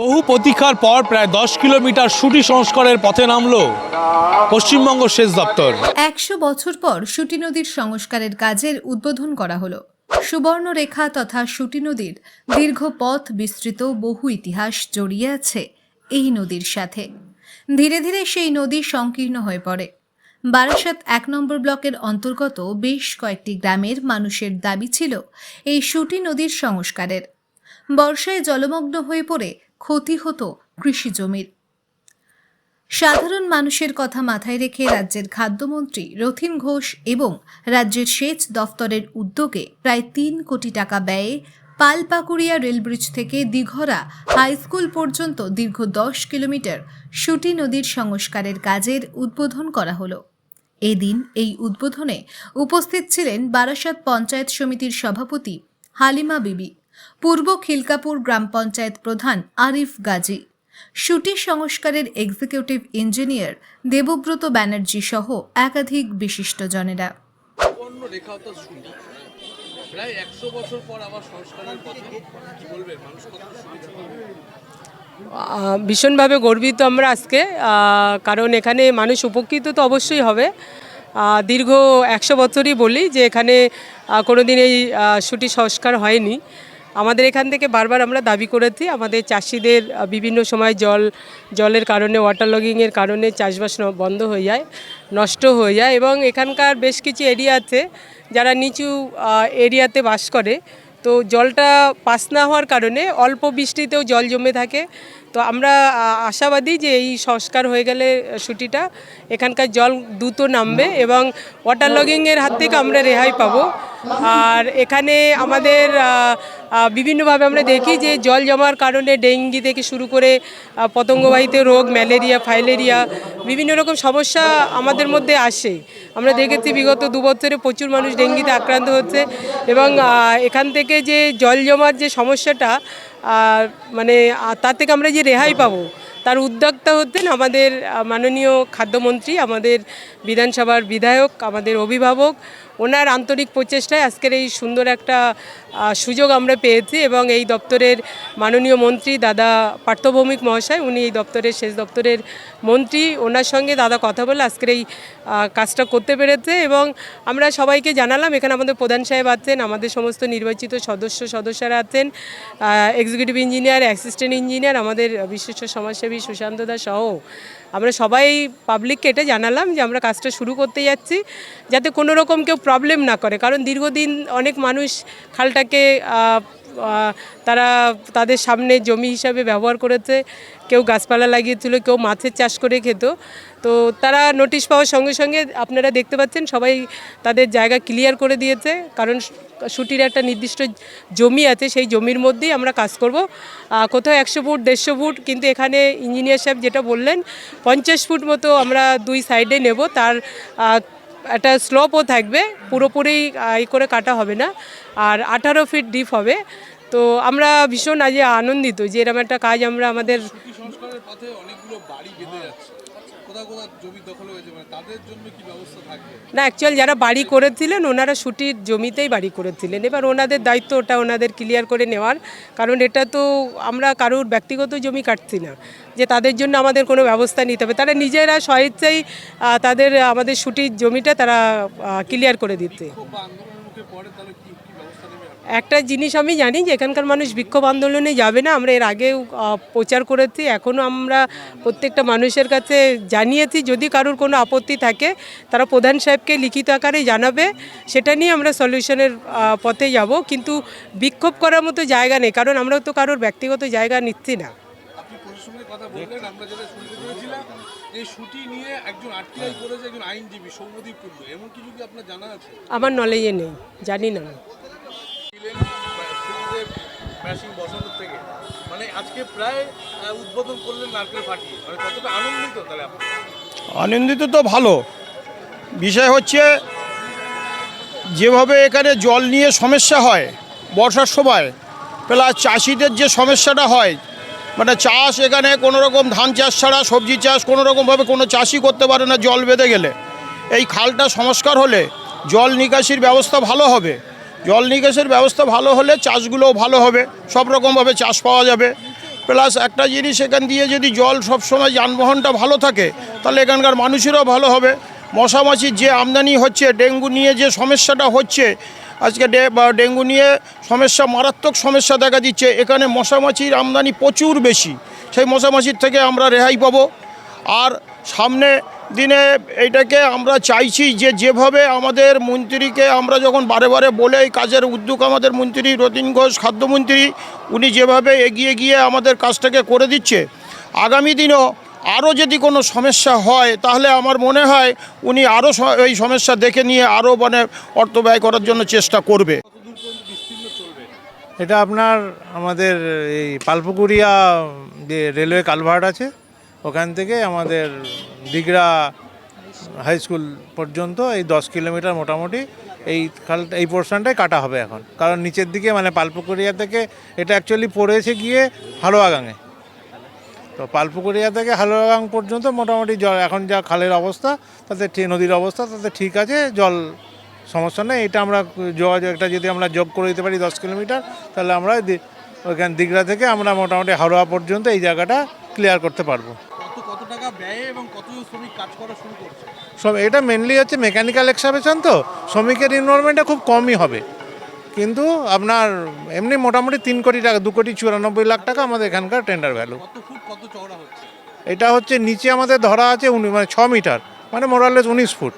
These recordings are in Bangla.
বহু প্রতীক্ষার পর প্রায় দশ কিলোমিটার সুটি সংস্কারের পথে নামল পশ্চিমবঙ্গ সেচ দপ্তর। একশো বছর পর সুটি নদীর সংস্কারের কাজের উদ্বোধন করা হলো। সুবর্ণরেখা তথা সুটি নদীর দীর্ঘ পথ বিস্তৃত বহু ইতিহাস জড়িয়ে আছে এই নদীর সাথে। ধীরে ধীরে সেই নদী সংকীর্ণ হয়ে পড়ে। বারাসাত এক নম্বর ব্লকের অন্তর্গত বেশ কয়েকটি গ্রামের মানুষের দাবি ছিল এই সুটি নদীর সংস্কারের। বর্ষায় জলমগ্ন হয়ে পড়ে ক্ষতি হতো কৃষি জমির। সাধারণ মানুষের কথা মাথায় রেখে রাজ্যের খাদ্যমন্ত্রী রথিন ঘোষ এবং রাজ্যের সেচ দফতরের উদ্যোগে প্রায় তিন কোটি টাকা ব্যয়ে পালপাকুড়িয়া রেলব্রিজ থেকে দিঘরা হাই স্কুল পর্যন্ত দীর্ঘ দশ কিলোমিটার সুটি নদীর সংস্কারের কাজের উদ্বোধন করা হলো। এদিন এই উদ্বোধনে উপস্থিত ছিলেন বারাসাত পঞ্চায়েত সমিতির সভাপতি হালিমা বিবি। পূর্ব খিলকাপুর গ্রাম পঞ্চায়েত প্রধান আরিফ গাজী। সুটি সংস্কারের এক্সিকিউটিভ ইঞ্জিনিয়ার দেবব্রত ব্যানার্জি সহ একাধিক বিশিষ্টজনেরা। সুবর্ণ রেখা তো শুনি প্রায় একশো বছর পর আবার সংস্কারের পথে বলবেন মানুষ কত সুবিধা পাবে? আহ, ভীষণভাবে গর্বিত আমরা আজকে। কারণ এখানে মানুষ উপকৃত তো অবশ্যই হবে। দীর্ঘ একশো বছরই বলি যে এখানে কোনোদিন এই সুটি সংস্কার হয়নি। আমাদের এখান থেকে বারবার আমরা দাবি করেছি, আমাদের চাষিদের বিভিন্ন সময় জল, জলের কারণে ওয়াটার লগিংয়ের কারণে চাষবাস বন্ধ হয়ে যায়, নষ্ট হয়ে যায় এবং এখানকার বেশ কিছু এরিয়া আছে যারা নিচু এরিয়াতে বাস করে। তো জলটা পাস না হওয়ার কারণে অল্প বৃষ্টিতেও জল জমে থাকে। তো আমরা আশাবাদী যে এই সংস্কার হয়ে গেলে ছুটিটা। এখানকার জল দ্রুত নামবে এবং ওয়াটার লগিংয়ের হাত থেকে আমরা রেহাই পাবো। আর এখানে আমাদের বিভিন্নভাবে আমরা দেখি যে জল জমার কারণে ডেঙ্গি থেকে শুরু করে পতঙ্গবাহিত রোগ, ম্যালেরিয়া, ফাইলেরিয়া, বিভিন্ন রকম সমস্যা আমাদের মধ্যে আসে। আমরা দেখেছি বিগত দু বছরে প্রচুর মানুষ ডেঙ্গিতে আক্রান্ত হচ্ছে এবং এখান থেকে যে জল জমার যে সমস্যাটা মানে আ, তার থেকে আমরা যে রেহাই পাবো তার উদ্যোক্তা হতেন আমাদের মাননীয় খাদ্যমন্ত্রী আমাদের বিধানসভার বিধায়ক আমাদের অভিভাবক ওনার আন্তরিক প্রচেষ্টায় আজকের এই সুন্দর একটা সুযোগ আমরা পেয়েছি এবং এই দপ্তরের মাননীয় মন্ত্রী দাদা পার্থভৌমিক মহাশয়, উনি এই দপ্তরের শেষ দপ্তরের মন্ত্রী, ওনার সঙ্গে দাদা কথা বলে আজকের এই কাজটা করতে পেরেছে এবং আমরা সবাইকে জানালাম, এখানে আমাদের প্রধান সাহেব আছেন, আমাদের সমস্ত নির্বাচিত সদস্য সদস্যরা আছেন এক্সিকিউটিভ ইঞ্জিনিয়ার অ্যাসিস্ট্যান্ট ইঞ্জিনিয়ার আমাদের বিশিষ্ট সমাজসেবী সুশান্ত দা সহ আমরা সবাই পাবলিককে এটা জানালাম যে আমরা কাজটা শুরু করতে যাচ্ছি, যাতে কোনো রকম কেউ প্রবলেম না করে। কারণ দীর্ঘদিন অনেক মানুষ খালটাকে তারা তাদের সামনে জমি হিসাবে ব্যবহার করেছে। কেউ গাছপালা লাগিয়েছিল, কেউ মাছের চাষ করে খেত। তো তারা নোটিশ পাওয়ার সঙ্গে সঙ্গে আপনারা দেখতে পাচ্ছেন সবাই তাদের জায়গা ক্লিয়ার করে দিয়েছে। কারণ সুটির একটা নির্দিষ্ট জমি আছে সেই জমির মধ্যেই আমরা কাজ করব। কোথাও একশো ফুট দেড়শো ফুট কিন্তু এখানে ইঞ্জিনিয়ার সাহেব যেটা বললেন পঞ্চাশ ফুট মতো আমরা দুই সাইডে নেব। তার একটা স্লোপও থাকবে পুরোপুরি আহ, ই করে কাটা হবে না। আর আঠারো ফিট ডিপ হবে। তো আমরা ভীষণ আজ আনন্দিত যে এরকম একটা কাজ আমরা আমাদের পথে অনেকগুলো বাড়ি যাচ্ছে। না অ্যাকচুয়াল যারা বাড়ি করেছিলেন ওনারা ছুটির জমিতেই বাড়ি করেছিলেন। এবার ওনাদের দায়িত্ব ওটা ওনাদের ক্লিয়ার করে নেওয়ার কারণ এটা তো আমরা কারোর ব্যক্তিগত জমি কাটছি না। যে তাদের জন্য আমাদের কোনো ব্যবস্থা নিতে হবে তারা নিজেরা স্বেচ্ছাই তাদের আমাদের ছুটির জমিটা তারা ক্লিয়ার করে দিতে একটা জিনিস আমি জানি যে এখানকার মানুষ বিক্ষোভ আন্দোলনে যাবে না। আমরা এর আগেও প্রচার করেছি এখনও আমরা প্রত্যেকটা মানুষের কাছে জানিয়েছি যদি কারোর কোনো আপত্তি থাকে তারা প্রধান সাহেবকে লিখিত আকারে জানাবে। সেটা নিয়ে আমরা সলিউশনের পথে যাব। কিন্তু বিক্ষোভ করার মতো জায়গা নেই কারণ আমরা তো কারোর ব্যক্তিগত জায়গা নিচ্ছি না। কথা বললেন? আমরা যেটা শুনতে পেরেছিলাম যে সুটি নিয়ে একজন আটকিলাই করেছে একজন আইনজীবী সৌম্যদীপ কুণ্ডু এমন কিছু কি আপনার জানা আছে? আমার নলেজে নেই জানি না ছিলেন সুটিতে ব্যাসিং বসানোর থেকে। মানে আজকে প্রায় উদ্বোধন করলেন নারকেল ফাটিয়ে। মানে কতটা আনন্দিত তাহলে আনন্দিত তো ভালো। বিষয় হচ্ছে, যেভাবে এখানে জল নিয়ে সমস্যা হয় বর্ষার সময়, প্লাস চাষিদের যে সমস্যাটা হয় মানে চাষ এখানে কোনো রকম ধান চাষ ছাড়া, সবজি চাষ কোনো রকমভাবে কোনো চাষই করতে পারে না জল বেঁধে গেলে। এই খালটা সংস্কার হলে জল নিকাশির ব্যবস্থা ভালো হবে। জল নিকাশের ব্যবস্থা ভালো হলে চাষগুলোও ভালো হবে, সব রকমভাবে চাষ পাওয়া যাবে। প্লাস একটা জিনিস এখান দিয়ে যদি জল সবসময় যানবাহনটা ভালো থাকে, তাহলে এখানকার মানুষেরও ভালো হবে। মশামাছির যে আমদানি হচ্ছে, ডেঙ্গু নিয়ে যে সমস্যাটা হচ্ছে, আজকে ডেঙ্গু নিয়ে সমস্যা, মারাত্মক সমস্যা দেখা দিচ্ছে, এখানে মশামাছির আমদানি প্রচুর বেশি। সেই মশামাছির থেকে আমরা রেহাই পাবো। আর সামনে দিনে এইটাকে আমরা চাইছি যে যেভাবে আমাদের মন্ত্রীকে আমরা যখন বারে বারে বলে এই কাজের উদ্যোগ আমাদের মন্ত্রী রতিন ঘোষ, খাদ্যমন্ত্রী, উনি যেভাবে এগিয়ে গিয়ে আমাদের কাজটাকে করে দিচ্ছে, আগামী দিনও আরও যদি কোনো সমস্যা হয়, তাহলে আমার মনে হয় উনি আরও এই সমস্যা দেখে নিয়ে আরও মানে অর্থ ব্যয় করার জন্য চেষ্টা করবে। এটা আপনার আমাদের এই পালপুকুরিয়া যে রেলওয়ে কালভার্ট আছে ওখান থেকে আমাদের দিগড়া হাই স্কুল পর্যন্ত এই দশ কিলোমিটার মোটামুটি এই খাল, এই পোর্শনটাই কাটা হবে এখন। কারণ নিচের দিকে মানে পালপুকুরিয়া থেকে এটা অ্যাকচুয়ালি পড়েছে গিয়ে হালুয়াগাঙে। তো পালপুকুরিয়া থেকে হালুয়াগাং পর্যন্ত মোটামুটি জল, এখন যা খালের অবস্থা, তাতে নদীর অবস্থা, তাতে ঠিক আছে, জল সমস্যা নেই। এটা আমরা যোগাযোগ একটা যদি আমরা যোগ করে দিতে পারি দশ কিলোমিটার, তাহলে আমরা ওইখান দিগড়া থেকে আমরা মোটামুটি হাওড়া পর্যন্ত এই জায়গাটা ক্লিয়ার করতে পারব কত কত টাকা ব্যয়ে এবং শ্রমিক কাজ করা শুরু করছে। সব এটা মেনলি হচ্ছে মেকানিক্যাল এক্সাভেশন তো। শ্রমিকের ইনভলভমেন্টটা খুব কমই হবে। কিন্তু আপনার এমনি মোটামুটি তিন কোটি টাকা দু কোটি চুরানব্বই লাখ টাকা আমাদের এখানকার টেন্ডার ভ্যালু কত ফুট কত চওড়া হচ্ছে? এটা হচ্ছে নিচে আমাদের ধরা আছে উনি মানে ছ মিটার। মানে মোরালেস উনিশ ফুট।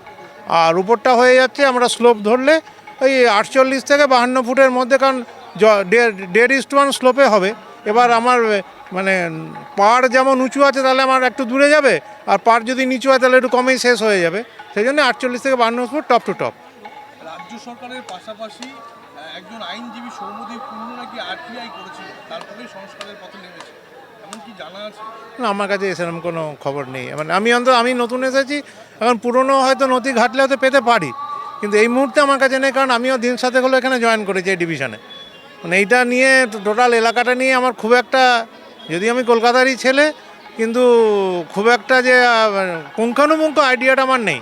আর উপরটা হয়ে যাচ্ছে আমরা স্লোপ ধরলে ওই আটচল্লিশ থেকে বাহান্ন ফুটের মধ্যে কারণ দেড় ইস্ট ওয়ান স্লোপে হবে। এবার আমার মানে পাড় যেমন উঁচু আছে তাহলে আমার একটু দূরে যাবে আর পাড় যদি নিচু হয় তাহলে একটু কমেই শেষ হয়ে যাবে। সেই জন্য আটচল্লিশ থেকে বাহান্ন ফুট টপ টু টপ। রাজ্য সরকারের পাশাপাশি একজন আইনজীবী সৌমদীপ কুন্ডু নাকি আরটিআই করেছিল তারপরে সংস্কারের পথে নেমেছে। না, আমার কাছে সেরকম কোনো খবর নেই। মানে আমি অন্তত আমি নতুন এসেছি এখন পুরনো হয়তো নথি ঘাটলে হয়তো পেতে পারি কিন্তু এই মুহূর্তে আমার কাছে নেই কারণ আমিও দিন সাথে হলো এখানে জয়েন করেছি এই ডিভিশনে মানে এইটা নিয়ে টোটাল এলাকাটা নিয়ে আমার খুব একটা, যদি আমি কলকাতারই ছেলে, কিন্তু খুব একটা যে পুঙ্খানুপুঙ্খ আইডিয়াটা আমার নেই।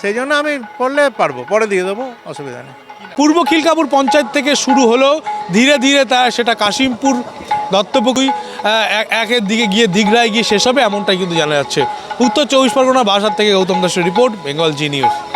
সেই জন্য আমি পড়লে পারব, পরে দিয়ে দেবো, অসুবিধা নেই। পূর্ব খিলকাপুর পঞ্চায়েত থেকে শুরু হলো ধীরে ধীরে তা, সেটা কাশিমপুর দত্তপুকুই এক- একের দিকে গিয়ে দিগড়ায় গিয়ে শেষ হবে, এমনটাই কিন্তু জানা যাচ্ছে। উত্তর চব্বিশ পরগনা, বাসার থেকে গৌতম দাসের রিপোর্ট, বেঙ্গল জি নিউজ।